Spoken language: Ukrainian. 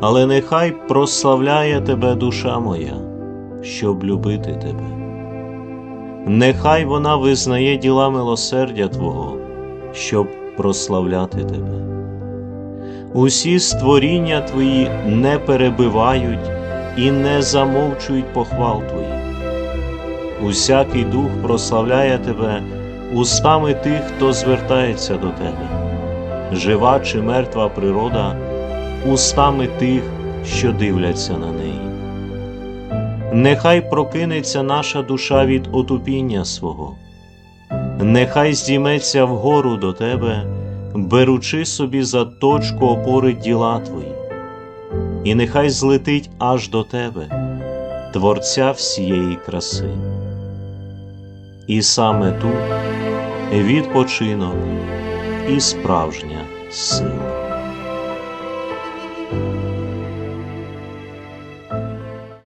але нехай прославляє тебе душа моя, щоб любити тебе. Нехай вона визнає діла милосердя Твого, щоб прославляти тебе. Усі створіння Твої не перебивають і не замовчують похвал Твоїх. Усякий дух прославляє Тебе устами тих, хто звертається до Тебе, жива чи мертва природа устами тих, що дивляться на неї. Нехай прокинеться наша душа від отупіння свого, нехай здійметься вгору до Тебе, беручи собі за точку опори діла Твої, і нехай злетить аж до Тебе, Творця всієї краси. І саме тут відпочинок і справжня сила.